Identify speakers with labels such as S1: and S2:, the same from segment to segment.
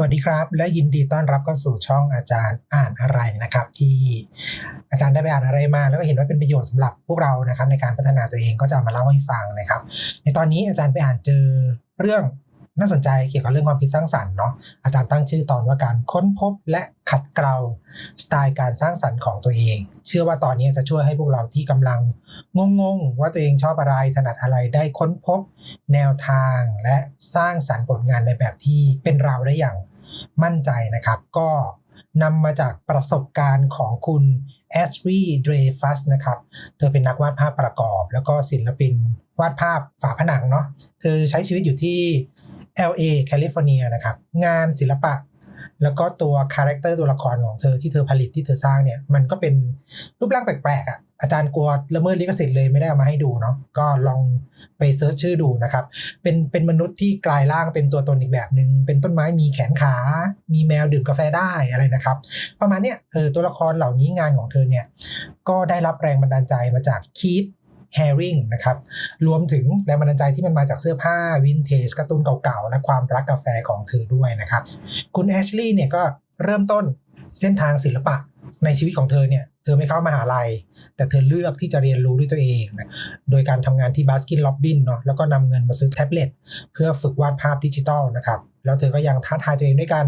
S1: สวัสดีครับ และยินดีต้อนรับเข้าสู่ช่องอาจารย์อ่านอะไรนะครับ ที่อาจารย์ได้ไปอ่านอะไรมา แล้วก็เห็นว่าเป็นประโยชน์สำหรับพวกเรานะครับ ในการพัฒนาตัวเองก็จะมาเล่าให้ฟังนะครับ ในตอนนี้อาจารย์ไปอ่านเจอเรื่องน่าสนใจเกี่ยวกับเรื่องความคิดสร้างสรรค์เนาะอาจารย์ตั้งชื่อตอนว่าการค้นพบและขัดเกลาสไตล์การสร้างสรรค์ของตัวเอง เชื่อว่าตอนนี้จะช่วยให้พวกเราที่กำลังงงๆ ว่าตัวเองชอบอะไรถนัดอะไรได้ค้นพบ แนวทางและสร้างสรรค์ผลงานในแบบที่เป็นเราได้อย่าง มั่นใจนะครับ ก็นำมาจากประสบการณ์ของคุณแอชรีย์เดรฟัสนะครับ เธอเป็นนักวาดภาพประกอบ แล้วก็ศิลปินวาดภาพฝาผนังเนาะ เธอใช้ชีวิตอยู่ที่ LA แคลิฟอร์เนียนะครับ งานศิลปะ แล้วก็ตัวคาแรคเตอร์ตัวละครของเธอที่เธอผลิตที่เธอสร้างเนี่ย มันก็เป็นรูปร่างแปลกๆอะ่ะ อาจารย์กลัวละเมิดลิขสิทธิ์เลยไม่ได้เอามาให้ดูเนาะก็ลองไปเซิร์ชชื่อดูนะครับ เป็นเป็นมนุษย์ที่กลายร่างเป็นตัวตนอีกแบบหนึง่งเป็นต้นไม้มีแขนขา มีแมวดื่มกาแฟได้อะไรนะครับ ประมาณเนี้ยเออตัวละครเหล่านี้งานของเธอเนี่ย ก็ได้รับแรงบันดาลใจมาจากคีธแฮริงนะครับ รวมถึงแรงบันดาลใจที่มันมาจากเสื้อผ้าวินเทจการ์ตูนเก่าๆ และความรักกาแฟของเธอด้วยนะครับ คุณแอชลีย์เนี่ยก็เริ่มต้นเส้นทางศิลปะ ในชีวิตของเธอเนี่ย เธอไม่เข้ามาหาลัย แต่เธอเลือกที่จะเรียนรู้ด้วยตัวเองนะโดยการทำงานที่บาสกินล็อบบินเนาะแล้วก็นำเงินมาซื้อแท็บเล็ตเพื่อฝึกวาดภาพดิจิทัลนะครับ แล้วเธอก็ยังท้าทายตัวเองด้วยการ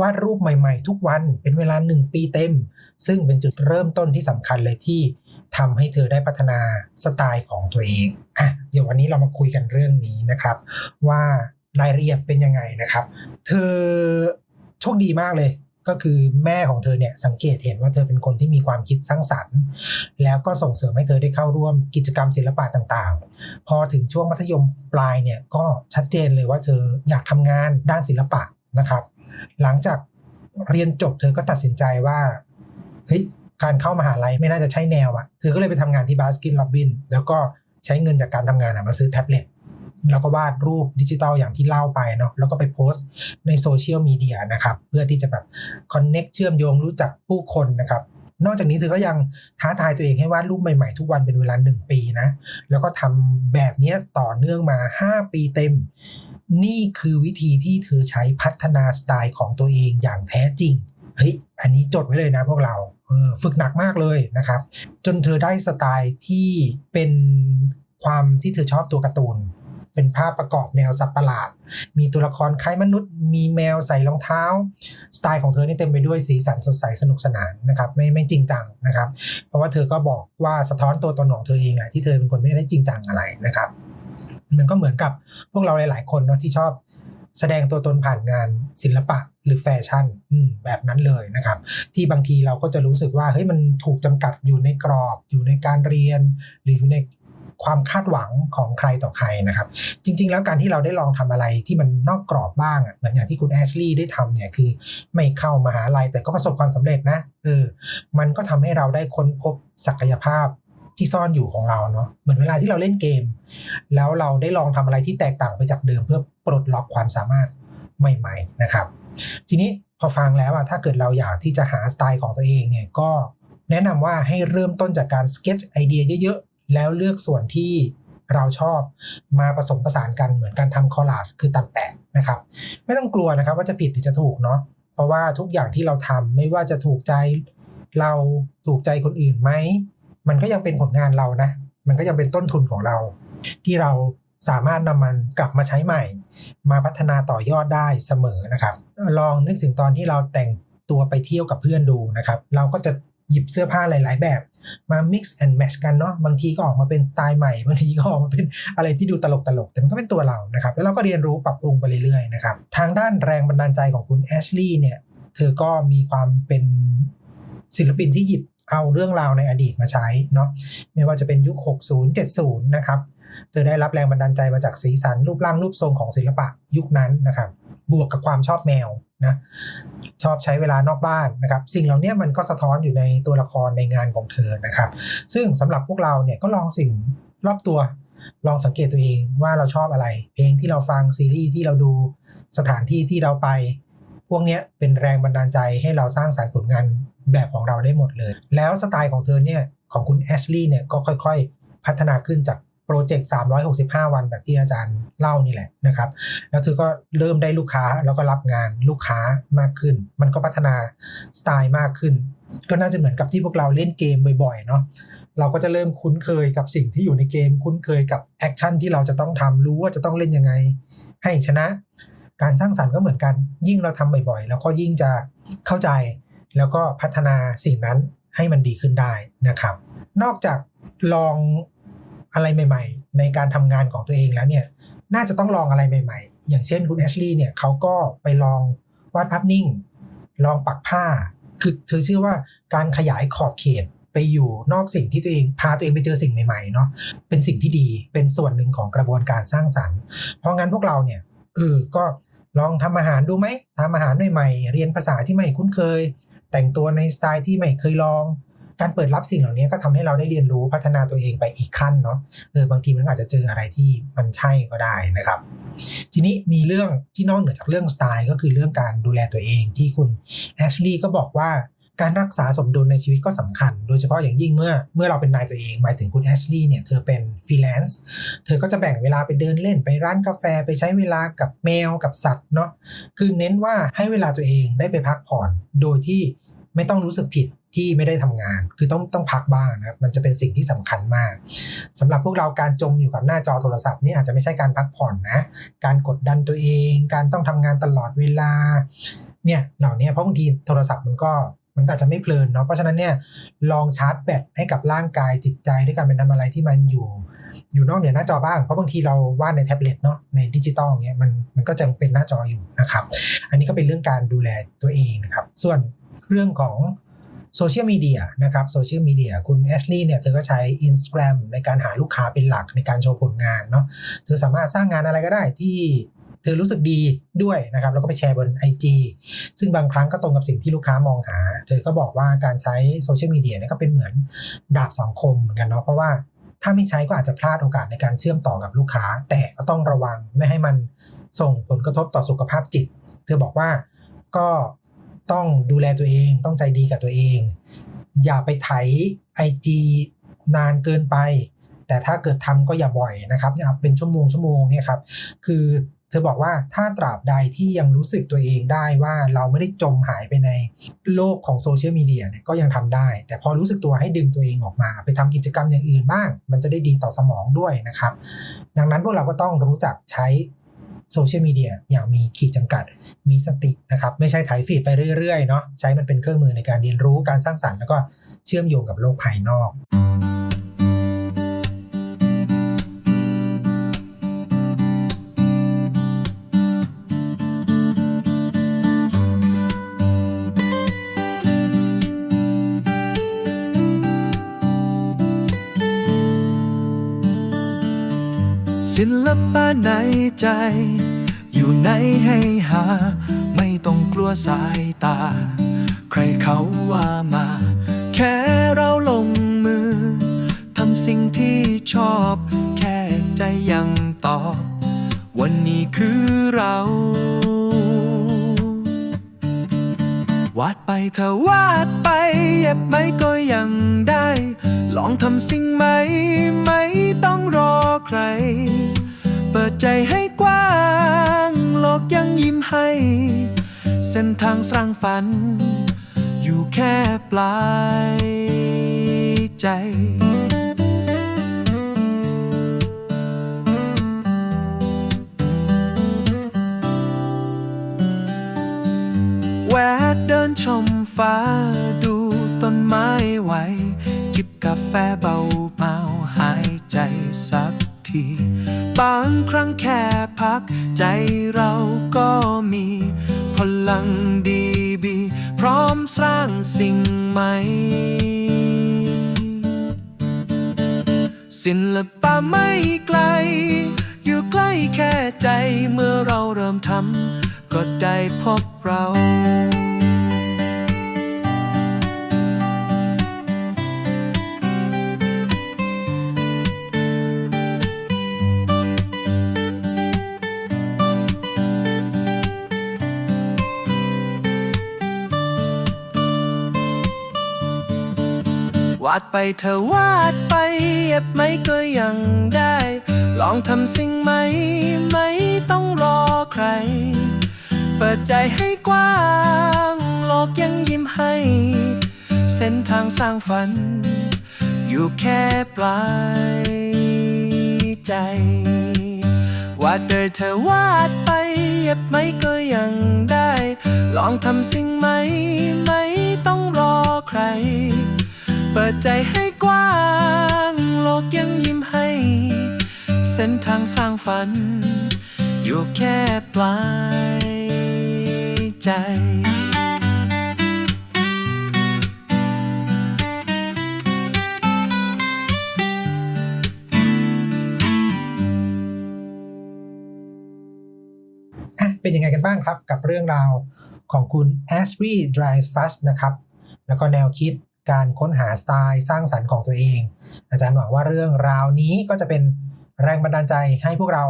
S1: วาดรูปใหม่ๆ ทุกวันเป็นเวลา 1 ปีเต็ม ซึ่งเป็นจุดเริ่มต้นที่สำคัญเลยที่ทำให้เธอได้พัฒนาสไตล์ของตัวเองอะเดี๋ยววันนี้เรามาคุยกันเรื่องนี้นะครับ ว่ารายละเอียดเป็นยังไงนะครับ เธอโชคดีมากเลย ก็คือแม่ของเธอเนี่ยสังเกตเห็นว่าเธอเป็นคนที่มีความคิดสร้างสรรค์ แล้วก็ส่งเสริมให้เธอได้เข้าร่วมกิจกรรมศิลปะต่างๆ พอถึงช่วงมัธยมปลายเนี่ยก็ชัดเจนเลยว่าเธออยากทำงานด้านศิลปะนะครับ หลังจากเรียนจบเธอก็ตัดสินใจว่าเฮ้ยการเข้ามาหาลัยไม่น่าจะใช่แนวอะ่ะเธอก็เลยไปทำงานที่บาสกินล็อบบินแล้วก็ใช้เงินจากการทำงานมาซื้อแท็บเล็ต แล้วก็วาดรูปดิจิตอลอย่างที่เล่าไปเนาะแล้วก็ไปโพสต์ในโซเชียลมีเดียนะครับเพื่อที่จะแบบคอนเน็กเชื่อมโยงรู้จักผู้คนนะครับนอกจากนี้เธอก็ยังท้าทายตัวเองให้วาดรูปใหม่ๆ ทุกวันเป็นเวลา1ปีนะ แล้วก็ทำแบบนี้ต่อเนื่องมา 5 ปีเต็ม นี่คือวิธีที่เธอใช้พัฒนาสไตล์ของตัวเองอย่างแท้จริงเฮ้ยอันนี้จดไว้เลยนะพวกเราฝึกหนักมากเลยนะครับ จนเธอได้สไตล์ที่เป็นความที่เธอชอบตัวการ์ตูน เป็นภาพประกอบแนวสัตว์ประหลาด มีตัวละครคล้ายมนุษย์ มีแมวใส่รองเท้า สไตล์ของเธอนี่เต็มไปด้วยสีสันสดใสสนุกสนานนะครับไม่ไม่จริงจังนะครับ เพราะว่าเธอก็บอกว่าสะท้อนตัวตนของเธอเองแหละที่เธอเป็นคนไม่ได้จริงจังอะไรนะครับ มันก็เหมือนกับพวกเราหลาย ๆ คนเนาะที่ชอบแสดงตัวตนผ่านงานศิลปะหรือแฟชั่นแบบนั้นเลยนะครับ ที่บางทีเราก็จะรู้สึกว่าเฮ้ยมันถูกจำกัดอยู่ในกรอบ อยู่ในการเรียน หรืออยู่ใน ความคาดหวังของใครต่อใครนะครับ จริง ๆ แล้วการที่เราได้ลองทำอะไรที่มันนอกกรอบบ้างอะเหมือนอย่างที่คุณแอชลีย์ได้ทำเนี่ยคือไม่เข้ามาหาลัยแต่ก็ประสบความสำเร็จนะเออมันก็ทำให้เราได้ค้นพบศักยภาพที่ซ่อนอยู่ของเราเนาะเหมือนเวลาที่เราเล่นเกม แล้วเราได้ลองทำอะไรที่แตกต่างไปจากเดิมเพื่อปลดล็อกความสามารถใหม่ ๆนะครับ ทีนี้พอฟังแล้วอะถ้าเกิดเราอยากที่จะหาสไตล์ของตัวเองเนี่ยก็แนะนำว่าให้เริ่มต้นจากการสเก็ตไอเดียเยอะๆ แล้วเลือกส่วนที่เราชอบมาผสมผสานกันเหมือนการทำคอลลาจคือตัดแปะนะครับ ไม่ต้องกลัวนะครับว่าจะผิดหรือจะถูกเนาะเพราะว่าทุกอย่างที่เราทำไม่ว่าจะถูกใจเราถูกใจคนอื่นไหม มันก็ยังเป็นผลงานเรานะ มันก็ยังเป็นต้นทุนของเรา ที่เราสามารถนำมันกลับมาใช้ใหม่ มาพัฒนาต่อยอดได้เสมอนะครับ ลองนึกถึงตอนที่เราแต่งตัวไปเที่ยวกับเพื่อนดูนะครับ เราก็จะหยิบเสื้อผ้าหลาย ๆ แบบ มา mix and match กันเนาะบางทีก็ออกมาเป็นสไตล์ใหม่ บางทีก็ออกมาเป็นอะไรที่ดูตลกตลกแต่มันก็เป็นตัวเรานะครับ แล้วเราก็เรียนรู้ปรับปรุงไปเรื่อยๆนะครับทางด้านแรงบันดาลใจของคุณแอชลีย์เนี่ยเธอก็มีความเป็นศิลปินที่หยิบเอาเรื่องราวในอดีตมาใช้เนาะไม่ว่าจะเป็นยุค 60 70 นะครับ เธอได้รับแรงบันดาลใจมาจากสีสันรูปร่างรูปทรงของศิลปะยุคนั้นนะครับ บวกกับความชอบแมวนะชอบใช้เวลานอกบ้านนะครับ สิ่งเหล่านี้มันก็สะท้อนอยู่ในตัวละครในงานของเธอนะครับ ซึ่งสำหรับพวกเราเนี่ยก็ลองสิ่งรอบตัวลองสังเกตตัวเองว่าเราชอบอะไร เพลงที่เราฟังซีรีส์ที่เราดูสถานที่ที่เราไป พวกนี้เป็นแรงบันดาลใจให้เราสร้างสารรค์ผลงานแบบของเราได้หมดเลย แล้วสไตล์ของเธอเนี่ยของคุณแอชลีย์เนี่ยก็ค่อยๆ พัฒนาขึ้นจาก โปรเจกต์ 365 วันแบบที่อาจารย์เล่านี่แหละนะครับ แล้วเธอก็เริ่มได้ลูกค้าแล้วก็รับงานลูกค้ามากขึ้น มันก็พัฒนาสไตล์มากขึ้น ก็น่าจะเหมือนกับที่พวกเราเล่นเกมบ่อยๆเนาะเราก็จะเริ่มคุ้นเคยกับสิ่งที่อยู่ในเกม คุ้นเคยกับแอคชั่นที่เราจะต้องทำรู้ว่าจะต้องเล่นยังไง ให้ชนะ การสร้างสรรค์ก็เหมือนกัน ยิ่งเราทำบ่อยๆ แล้วก็ยิ่งจะเข้าใจ แล้วก็พัฒนาสิ่งนั้นให้มันดีขึ้นได้นะครับ นอกจากลอง อะไรใหม่ ๆ ในการทำงานของตัวเองแล้วเนี่ยน่าจะต้องลองอะไรใหม่ ๆ อย่างเช่นคุณแอชลีย์เนี่ยเขาก็ไปลองวาดภาพนิ่ง ลองปักผ้า คือเธอเชื่อว่าการขยายขอบเขตไปอยู่นอกสิ่งที่ตัวเองพาตัวเองไปเจอสิ่งใหม่ๆเนาะเป็นสิ่งที่ดีเป็นส่วนหนึ่งของกระบวนการสร้างสรรค์ เพราะงั้นพวกเราเนี่ยเออก็ลองทำอาหารดูไหมทำอาหารใหม่ๆเรียนภาษาที่ไม่คุ้นเคย แต่งตัวในสไตล์ที่ไม่เคยลอง การเปิดรับสิ่งเหล่านี้ก็ทำให้เราได้เรียนรู้พัฒนาตัวเองไปอีกขั้นเนาะเออบางทีมันอาจจะเจออะไรที่มันใช่ก็ได้นะครับ ทีนี้มีเรื่องที่นอกเหนือจากเรื่องสไตล์ก็คือเรื่องการดูแลตัวเองที่คุณแอชลีย์ก็บอกว่าการรักษาสมดุลในชีวิตก็สำคัญ โดยเฉพาะอย่างยิ่งเมื่อเมื่อเราเป็นนายตัวเอง หมายถึงคุณแอชลีย์เนี่ย เธอเป็นฟรีแลนซ์ เธอก็จะแบ่งเวลาไปเดินเล่นไปร้านกาแฟไปใช้เวลากับแมวกับสัตว์เนาะ คือเน้นว่าให้เวลาตัวเองได้ไปพักผ่อน โดยที่ไม่ต้องรู้สึกผิด ที่ไม่ได้ทำงาน คือต้องต้องพักบ้างนะครับมันจะเป็นสิ่งที่สำคัญมากสำหรับพวกเราการจมอยู่กับหน้าจอโทรศัพท์นี่อาจจะไม่ใช่การพักผ่อนนะ การกดดันตัวเอง การต้องทำงานตลอดเวลาเนี่ยเหล่านี้เพราะบางทีโทรศัพท์มันก็มันอาจจะไม่เพลินเนาะเพราะฉะนั้นเนี่ยลองชาร์จแบตให้กับร่างกายจิตใจด้วยการเป็นทำอะไรที่มันอยู่อยู่นอกเหนือหน้าจอบ้าง เพราะบางทีเราวาดในแท็บเล็ตเนาะในดิจิตอลเงี้ยมันมันก็จะเป็นหน้าจออยู่นะครับ อันนี้ก็เป็นเรื่องการดูแลตัวเองนะครับ ส่วนเรื่องของ โซเชียลมีเดียนะครับโซเชียลมีเดียคุณแอชลีย์เนี่ยเธอก็ใช้ Instagram ในการหาลูกค้าเป็นหลักในการโชว์ผลงานเนาะเธอสามารถสร้างงานอะไรก็ได้ที่เธอรู้สึกดีด้วยนะครับแล้วก็ไปแชร์บน IG ซึ่งบางครั้งก็ตรงกับสิ่งที่ลูกค้ามองหา เธอก็บอกว่าการใช้โซเชียลมีเดียเนี่ยก็เป็นเหมือนดาบสองคมเหมือนกันเนาะเพราะว่าถ้าไม่ใช้ก็อาจจะพลาดโอกาสในการเชื่อมต่อกับลูกค้า แต่ก็ต้องระวังไม่ให้มันส่งผลกระทบต่อสุขภาพจิต เธอบอกว่าก็ ต้องดูแลตัวเอง ต้องใจดีกับตัวเอง อย่าไปไถ IG นานเกินไป แต่ถ้าเกิดทำก็อย่าบ่อยนะครับอย่าเป็นชั่วโมงชั่วโมงเนี่ยครับ คือเธอบอกว่าถ้าตราบใดที่ยังรู้สึกตัวเองได้ว่าเราไม่ได้จมหายไปในโลกของโซเชียลมีเดียเนี่ยก็ยังทำได้ แต่พอรู้สึกตัวให้ดึงตัวเองออกมา ไปทำกิจกรรมอย่างอื่นบ้าง มันจะได้ดีต่อสมองด้วยนะครับ ดังนั้นพวกเราก็ต้องรู้จักใช้ โซเชียลมีเดียอย่างมีขีดจำกัด มีสตินะครับ ไม่ใช่ถ่ายฟีดไปเรื่อยๆเนาะใช้มันเป็นเครื่องมือในการเรียนรู้การสร้างสรรค์แล้วก็เชื่อมโยงกับโลกภายนอก
S2: ศิลปะในใจ อยู่ในให้หา ไม่ต้องกลัวสายตา ใครเขาว่ามา แค่เราลงมือทำสิ่งที่ชอบ แค่ใจยังตอบ วันนี้คือเรา วาดไปเธอวาดไปเย็บไหมก็ยังได้ ลองทำสิ่งใหม่ไม่ต้องรอใคร ใจให้กว้าง โลกยังยิ้มให้ เส้นทางสร้างฝัน อยู่แค่ปลายใจแวะเดินชมฟ้าดูต้นไม้ไหว จิบกาแฟเบาเมาหายใจสักที บางครั้งแค่พักใจเราก็มี พลังดีบี พร้อมสร้างสิ่งใหม่ ศิลปะไม่ไกล อยู่ใกล้แค่ใจเมื่อเราเริ่มทำก็ได้พบเรา ดไปเธอวาดไปเย็บไหมก็ยังได้ ลองทำสิ่งไหม ไม่ต้องรอใคร เปิดใจให้กว้าง โลกยังยิ้มให้ เส้นทางสร้างฝัน อยู่แค่ปลายใจวาดเดินเธอวาดไปเย็บไหมก็ยังได้ ลองทำสิ่งไหม ไม่ต้องรอใคร เปิดใจให้กว้าง โลกยังยิ้มให้ เส้นทางสร้างฝัน อยู่แค่ปลายใจ
S1: อะเป็นยังไงกันบ้างครับกับเรื่องราวของคุณ a s h r e y Dreyfus นะครับ แล้วก็แนวคิด การค้นหาสไตล์สร้างสรรค์ของตัวเอง อาจารย์หวังว่าเรื่องราวนี้ก็จะเป็นแรงบันดาลใจให้พวกเรา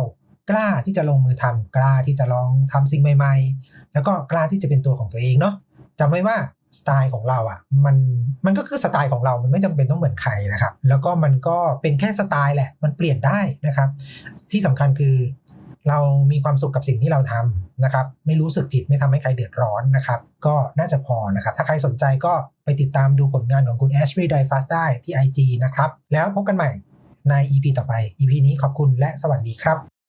S1: กล้าที่จะลงมือทำกล้าที่จะลองทำสิ่งใหม่ ๆ แล้วก็กล้าที่จะเป็นตัวของตัวเองเนาะจำไว้ว่าสไตล์ของเราอะมันมันก็คือสไตล์ของเรา มันไม่จำเป็นต้องเหมือนใครนะครับ แล้วก็มันก็เป็นแค่สไตล์แหละ มันเปลี่ยนได้นะครับ ที่สำคัญคือ เรามีความสุขกับสิ่งที่เราทำนะครับ ไม่รู้สึกผิดไม่ทำให้ใครเดือดร้อนนะครับ ก็น่าจะพอนะครับ ถ้าใครสนใจก็ไปติดตามดูผลงานของคุณ Ashley d r e y f u s ได้ที่ IG นะครับ แล้วพบกันใหม่ใน EP ต่อไป EP นี้ขอบคุณและสวัสดีครับ